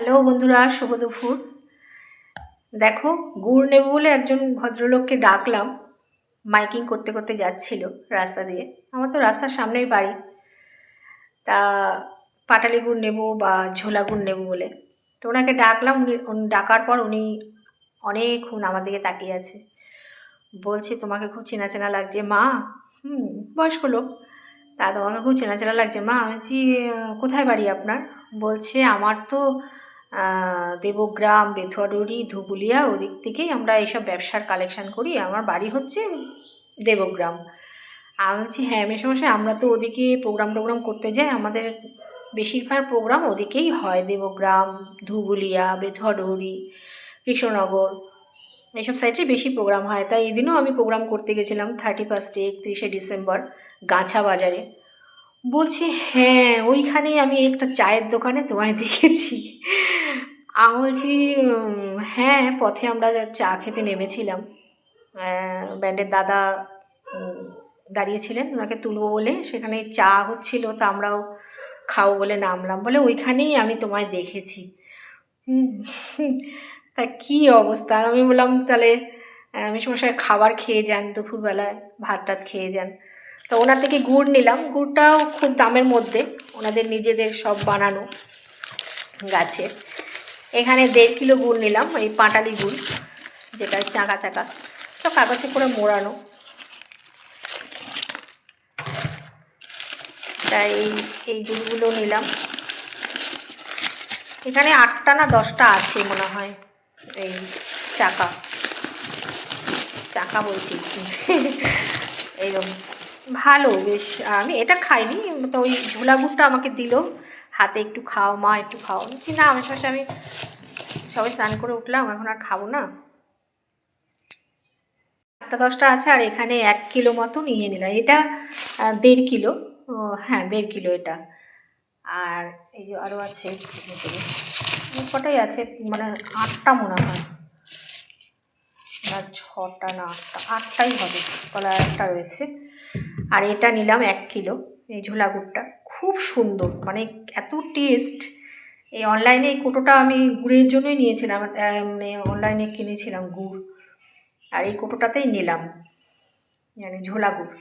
Hello বন্ধুরা, শুভ দুপুর। দেখো, গুড় নেব বলে একজন ভদ্রলোককে ডাকলাম। মাইকিং করতে করতে যাচ্ছিল রাস্তা দিয়ে। আমার তো রাস্তার সামনেই বাড়ি। তা পাটালি গুড় নেব বা ঝোলা গুড় নেব বলে। তো ওনাকে ডাকলাম, উনি ডাকার পর উনি অনেকক্ষণ আমার দিকে তাকিয়ে আছে। বলছে, তোমাকে খুব চেনা চেনা লাগছে, মা। হুম, বয়স্ক লোক। তা তোমাকে খুব চেনা চেনা লাগছে, মা। আমি বলছি কোথায় বাড়ি আপনার? বলছে, আমার তো দেবগ্রাম বেথুয়াডুরি ধুবুলিয়া ওদিক থেকেই আমরা এইসব ব্যবসার কালেকশান করি। আমার বাড়ি হচ্ছে দেবগ্রাম। আমি বলছি হ্যাঁ মেশামশাই, আমরা তো ওদিকে প্রোগ্রাম টোগ্রাম করতে যাই। আমাদের বেশিরভাগ প্রোগ্রাম ওদিকেই হয়। দেবগ্রাম, ধুবুলিয়া বেথুয়াডুরি কৃষ্ণনগর। এইসব সাইডে বেশি প্রোগ্রাম হয়। তাই এই দিনও আমি প্রোগ্রাম করতে গেছিলাম থার্টি ফার্স্টে একত্রিশে ডিসেম্বর গাছা বাজারে। বলছি হ্যাঁ ওইখানেই আমি একটা চায়ের দোকানে তোমায় দেখেছি। আমি বলছি হ্যাঁ পথে আমরা চা খেতে নেমেছিলাম। ব্যান্ডের দাদা দাঁড়িয়েছিলেন, ওনাকে তুলবো বলে। সেখানে চা হচ্ছিল, তা আমরাও খাব বলে নামলাম বলে ওইখানেই আমি তোমায় দেখেছি। তা কী অবস্থা? আমি বললাম, তাহলে আমি সমস্যায় খাবার খেয়ে যান, দুপুরবেলায় ভাত টাত খেয়ে যান। তো ওনার থেকে গুড় নিলাম। গুড়টাও খুব দামের মধ্যে। ওনাদের নিজেদের সব বানানো গাছের। এখানে দেড় কিলো গুড় নিলাম, এই পাটালি গুড়, যেটা চাকা চাকা। সব কাগজে করে মোড়ানো। তাই এই গুড়গুলো নিলাম। এখানে আটটা না দশটা আছে মনে হয়, এই চাকা। চাকা বলছি। এইরকম। ভালো, বেশ। আমি এটা খাইনি, তো ওই ঝোলা গুড়টা আমাকে দিল। হাতে একটু খাও, মা একটু খাও। বলছি, না আমি পাশে আমি সবাই স্নান করে উঠলাম, এখন আর খাব না। আটটা দশটা আছে আর এখানে এক কিলো মতো নিয়ে নিলাম এটা দেড় কিলো। হ্যাঁ দেড় কিলো এটা। আর এই যে আরও আছে কটাই আছে মানে আটটা মনে হয়। না ছটা না আটটা, আটটাই হবে। কলা একটা রয়েছে। আর এটা নিলাম এক কিলো, এই ঝোলা গুড়টা খুব সুন্দর। মানে এত টেস্ট এই অনলাইনে এই কোটোটা আমি গুড়ের জন্যই নিয়েছিলাম। মানে অনলাইনে কিনেছিলাম গুড়। আর এই কোটোটাতেই নিলাম। মানে ঝোলা গুড়।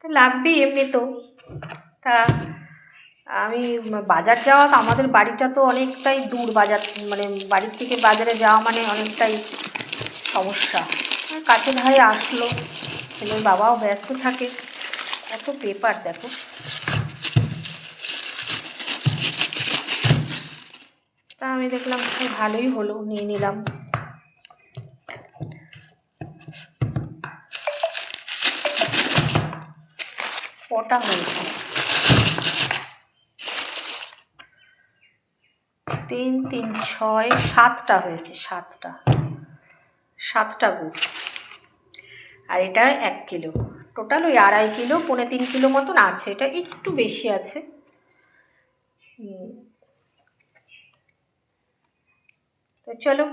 তো লাগবে এমনি তো। তা আমি বাজার যাওয়া তো আমাদের বাড়িটা তো অনেকটাই দূর বাজার মানে বাড়ির থেকে বাজারে যাওয়া মানে অনেকটাই সমস্যা। কাছে ধারে আসলো। ছেলের বাবাও ব্যস্ত থাকে। এত পেপার দেখো। তা আমি দেখলাম খুব ভালোই হলো, নিয়ে নিলাম। কটা হয়েছে? তিন তিন, ছয়, সাতটা হয়েছে, সাতটা। সাতটা গুড়। আর এটা এক কিলো। টোটাল ওই আড়াই কিলো, পৌনে তিন কিলো মতন আছে, এটা একটু বেশি আছে। তো চলো